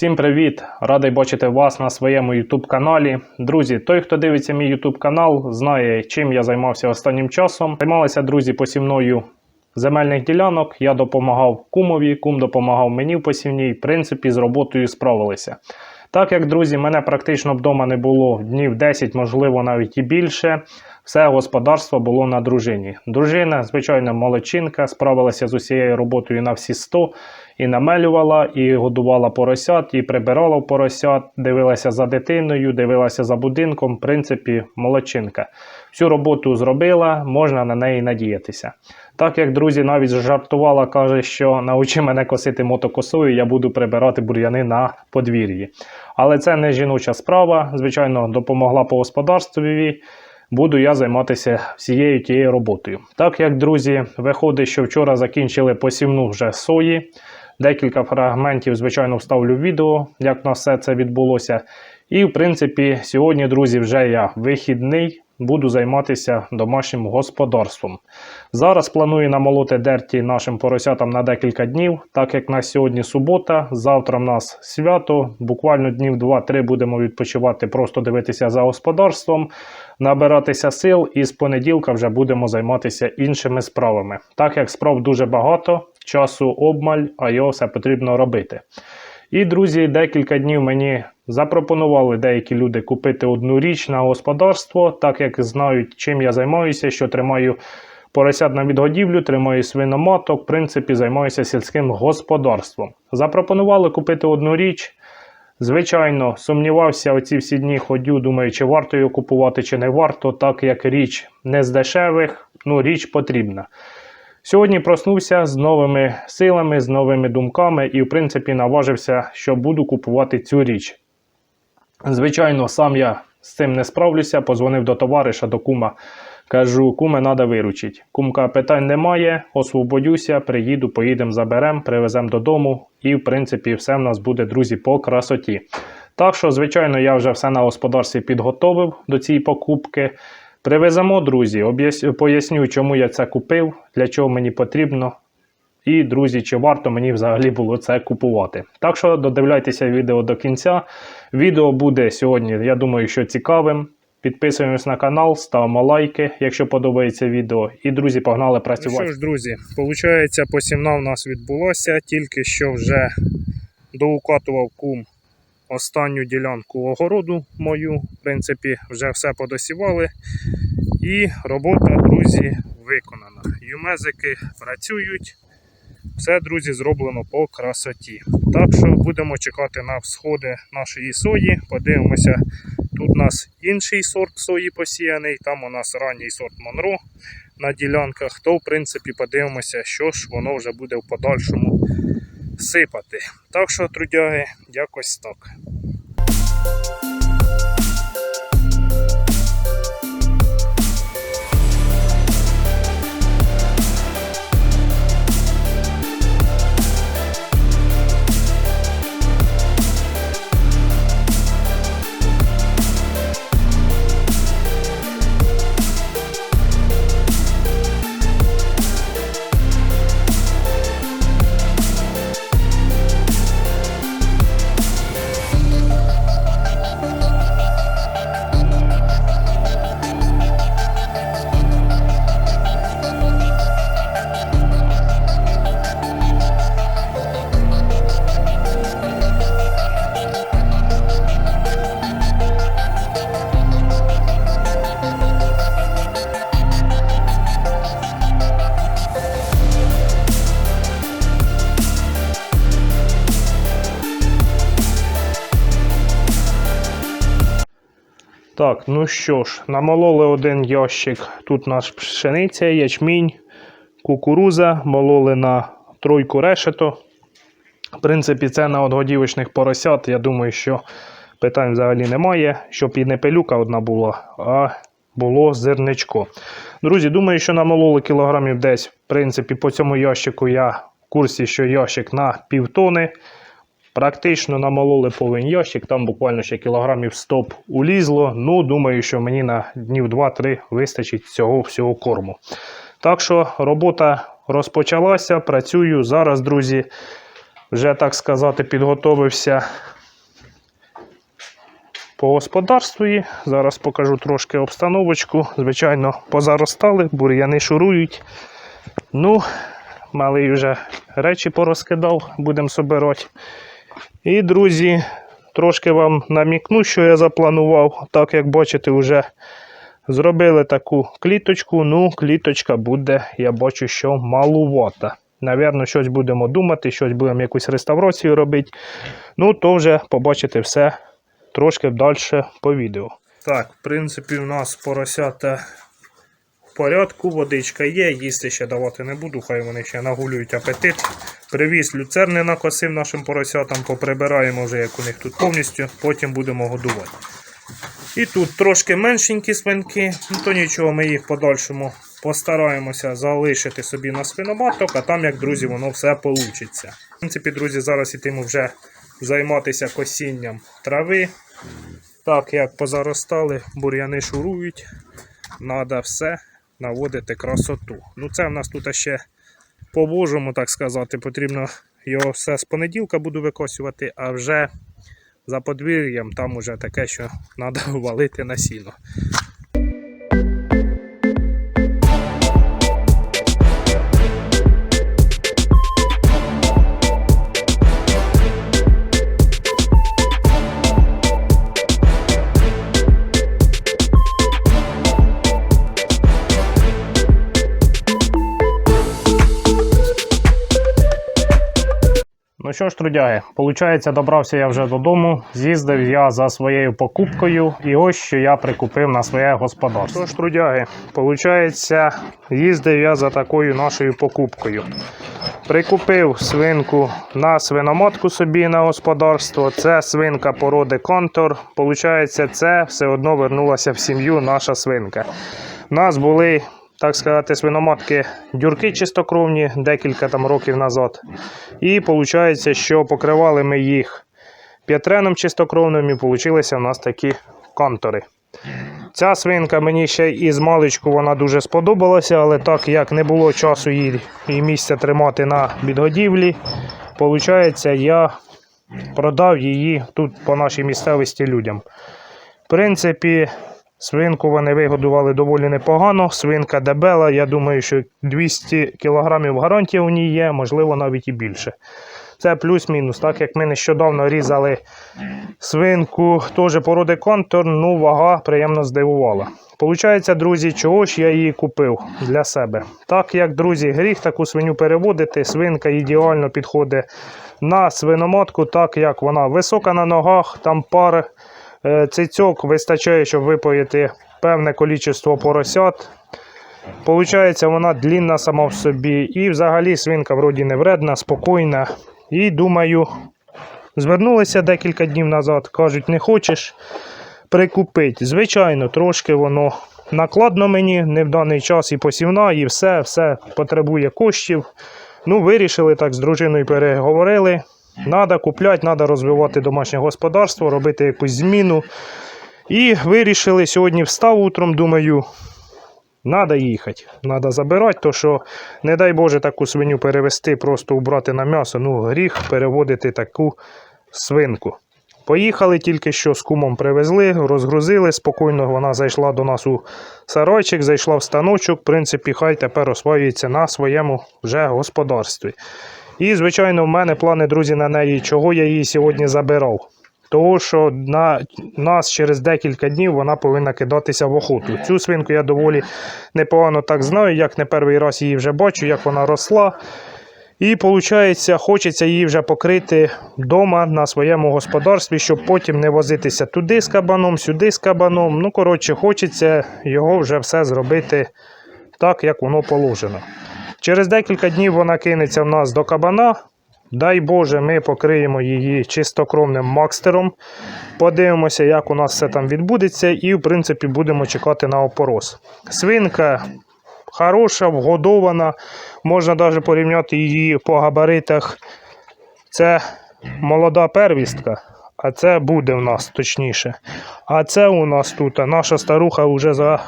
Всім привіт! Радий бачити вас на своєму YouTube каналі. Друзі, той, хто дивиться мій YouTube канал, знає, чим я займався останнім часом. Займалися друзі посівною земельних ділянок. Я допомагав кумові, кум допомагав мені в посівній. В принципі, з роботою справилися. Так як, друзі, мене практично вдома не було днів 10, можливо, навіть і більше. Все господарство було на дружині. Дружина, звичайно, молодчинка, справилася з усією роботою на всі 100 і намелювала, і годувала поросят, і прибирала поросят, дивилася за дитиною, дивилася за будинком. В принципі, молодчинка. Всю роботу зробила, можна на неї надіятися. Так як друзі навіть жартувала, каже, що научи мене косити мотокосою, я буду прибирати бур'яни на подвір'ї. Але це не жіноча справа. Звичайно, допомогла по господарстві. Буду я займатися всією тією роботою. Так як, друзі, виходить, що вчора закінчили посівну вже сої. Декілька фрагментів, звичайно, вставлю в відео, як на все це відбулося. І, в принципі, сьогодні, друзі, вже я вихідний, буду займатися домашнім господарством. Зараз планую намолоти дерті нашим поросятам на декілька днів, так як на сьогодні субота, завтра в нас свято. Буквально днів 2-3 будемо відпочивати, просто дивитися за господарством, набиратися сил, і з понеділка вже будемо займатися іншими справами. Так як справ дуже багато, часу обмаль, а його все потрібно робити. І, друзі, декілька днів мені запропонували деякі люди купити одну річ на господарство, так як знають, чим я займаюся, що тримаю поросят на відгодівлю, тримаю свиноматок, в принципі, займаюся сільським господарством. Запропонували купити одну річ. Звичайно, сумнівався оці всі дні ходю, думаю, чи варто його купувати, чи не варто, так як річ не з дешевих, ну річ потрібна. Сьогодні проснувся з новими силами, з новими думками і, в принципі, наважився, що буду купувати цю річ. Звичайно, сам я з цим не справлюся, позвонив до товариша, до кума. Кажу, куме, треба виручити. Кумка питань немає, освободюся, приїду, поїдемо, заберемо, привеземо додому. І, в принципі, все в нас буде, друзі, по красоті. Так що, звичайно, я вже все на господарстві підготовив до цієї покупки. Привеземо, друзі, поясню, чому я це купив, для чого мені потрібно. І, друзі, чи варто мені взагалі було це купувати. Так що додивляйтеся відео до кінця. Відео буде сьогодні, я думаю, що цікавим. Підписуємось на канал, ставимо лайки, якщо подобається відео. І, друзі, погнали працювати. Ну що ж, друзі, виходить, посівна в нас відбулося, тільки що вже доукатував кум останню ділянку огороду мою. В принципі, вже все подосівали. І робота, друзі, виконана. Юмезики працюють. Все, друзі, зроблено по красоті. Так що будемо чекати на всходи нашої сої. Подивимося, тут у нас інший сорт сої посіяний, там у нас ранній сорт Монро на ділянках. То, в принципі, подивимося, що ж воно вже буде в подальшому сипати. Так що, трудяги, якось так. Так, ну що ж, намололи один ящик. Тут у нас пшениця, ячмінь, кукуруза, мололи на тройку решето. В принципі, це на одгодівочних поросят. Я думаю, що питань взагалі немає, щоб і не пилюка одна була, а було зерничко. Друзі, думаю, що намололи кілограмів десь. В принципі, по цьому ящику я в курсі, що ящик на півтони. Практично намололи повен ящик, там буквально ще кілограмів 100 улізло. Ну, думаю, що мені на днів 2-3 вистачить цього всього корму. Так що робота розпочалася, працюю. Зараз, друзі, вже так сказати, підготовився по господарству. Зараз покажу трошки обстановочку. Звичайно, позаростали, бур'яни шурують. Ну, малий вже речі порозкидав, будемо собирати. І, друзі, трошки вам намікну, що я запланував. Так як бачите, вже зробили таку кліточку. Ну, кліточка буде, я бачу, що малувата. Навірно, щось будемо думати, щось будемо якусь реставрацію робити. Ну, то вже побачите все трошки далі по відео. Так, в принципі, у нас поросята в порядку, водичка є, їсти ще давати не буду, хай вони ще нагулюють апетит. Привіз люцерни накосив нашим поросятам, поприбираємо вже, як у них тут повністю, потім будемо годувати. І тут трошки меншенькі свинки, ну то нічого, ми їх подальшому постараємося залишити собі на свиноматок, а там, як друзі, воно все вийде. В принципі, друзі, зараз ітиму вже займатися косінням трави. Так як позаростали, бур'яни шурують, треба все наводити красоту. Ну це в нас тут ще по-божому, так сказати, потрібно його все з понеділка буду викосювати, а вже за подвір'ям там уже таке, що треба валити на сіно. Що ж, трудяги, получається, добрався я вже додому. З'їздив я за своєю покупкою, і ось що я прикупив на своє господарство. Що ж, трудяги, получається, їздив я за такою нашою покупкою. Прикупив свинку на свиноматку собі на господарство. Це свинка породи контур. Получається, це все одно вернулася в сім'ю наша свинка. У нас були так сказати, свиноматки дюрки чистокровні декілька там років назад. І виходить, що покривали ми їх п'ятреном чистокровним і получилися в нас такі контури. Ця свинка мені ще із маличку вона дуже сподобалася, але так як не було часу їй і місця тримати на відгодівлі, виходить, я продав її тут по нашій місцевості людям. В принципі, Свинку вони вигодували доволі непогано. Свинка дебела, я думаю, що 200 кг гарантія у ній є, можливо, навіть і більше. Це плюс-мінус. Так як ми нещодавно різали свинку, теж породи контур, ну вага приємно здивувала. Получається, друзі, чого ж я її купив для себе. Так як, друзі, гріх таку свиню переводити, свинка ідеально підходить на свиноматку, так як вона висока на ногах, там пар цицьок вистачає, щоб випоїти певне кількість поросят. Получається, вона длінна сама в собі. І взагалі свинка вроді не вредна, спокійна. І думаю, звернулися декілька днів назад, кажуть, не хочеш прикупити. Звичайно, трошки воно накладно мені, не в даний час і посівна, і все, все потребує коштів. Ну, вирішили так з дружиною переговорили. Треба купляти, треба розвивати домашнє господарство, робити якусь зміну. І вирішили сьогодні встав утром, думаю, треба їхати, треба забирати, то що, не дай Боже, таку свиню перевести, просто убрати на м'ясо. Ну, гріх переводити таку свинку. Поїхали тільки що з кумом привезли, розгрузили. Спокійно вона зайшла до нас у сарайчик, зайшла в станочок. В принципі, хай тепер освоюється на своєму вже господарстві. І, звичайно, в мене плани, друзі, на неї, чого я її сьогодні забирав. Того, що на нас через декілька днів вона повинна кидатися в охоту. Цю свинку я доволі непогано так знаю, як не перший раз її вже бачу, як вона росла. І, виходить, хочеться її вже покрити вдома на своєму господарстві, щоб потім не возитися туди з кабаном, сюди з кабаном. Ну, коротше, хочеться його вже все зробити так, як воно положено. Через декілька днів вона кинеться в нас до кабана. Дай Боже, ми покриємо її чистокровним макстером. Подивимося, як у нас все там відбудеться, і, в принципі, будемо чекати на опорос. Свинка хороша, вгодована. Можна навіть порівняти її по габаритах. Це молода первістка, а це буде в нас точніше. А це у нас тут наша старуха вже за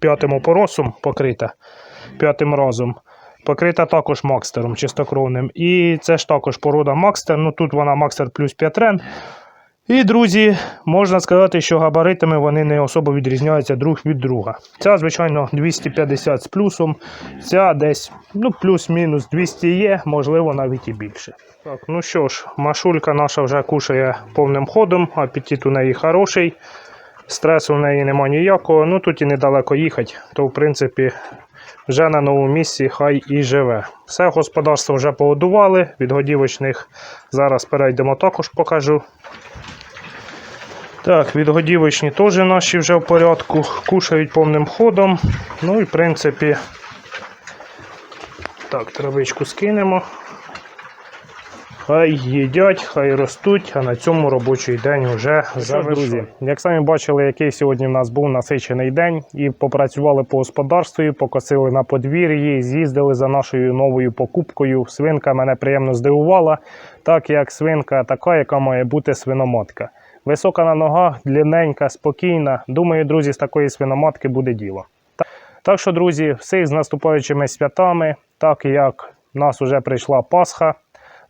п'ятим опоросом покрита п'ятим разом. Покрита також Макстером чистокровним. І це ж також порода Макстер. Ну Тут вона Макстер плюс 5 рен. І, друзі, можна сказати, що габаритами вони не особо відрізняються друг від друга. Ця, звичайно, 250 з плюсом, ця десь ну, плюс-мінус 200 є, можливо, навіть і більше. Так, ну що ж, машулька наша вже кушає повним ходом, апетит у неї хороший, стресу в неї нема ніякого. Ну тут і недалеко їхати, то в принципі вже на новому місці хай і живе. Все господарство вже погодували, від годівочних зараз перейдемо також покажу. Так, відгодівочні теж наші вже в порядку, кушають повним ходом. Ну і в принципі, так, травичку скинемо. Хай їдять, хай ростуть, а на цьому робочий день вже завершує. Друзі, як самі бачили, який сьогодні в нас був насичений день, і попрацювали по господарстві, покосили на подвір'ї, з'їздили за нашою новою покупкою. Свинка мене приємно здивувала, так як свинка така, яка має бути свиноматка. Висока на ногах, длинненька, спокійна. Думаю, друзі, з такої свиноматки буде діло. Та- Так що, друзі, всіх з наступаючими святами, так як в нас вже прийшла Пасха.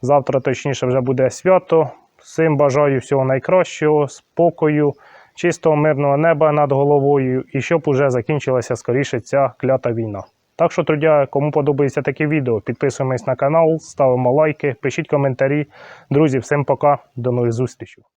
Завтра, точніше, вже буде свято. Всім бажаю всього найкращого, спокою, чистого мирного неба над головою і щоб уже закінчилася скоріше ця клята війна. Так що, друзі, кому подобається таке відео, підписуємось на канал, ставимо лайки, пишіть коментарі. Друзі, всім пока, до нових зустрічей.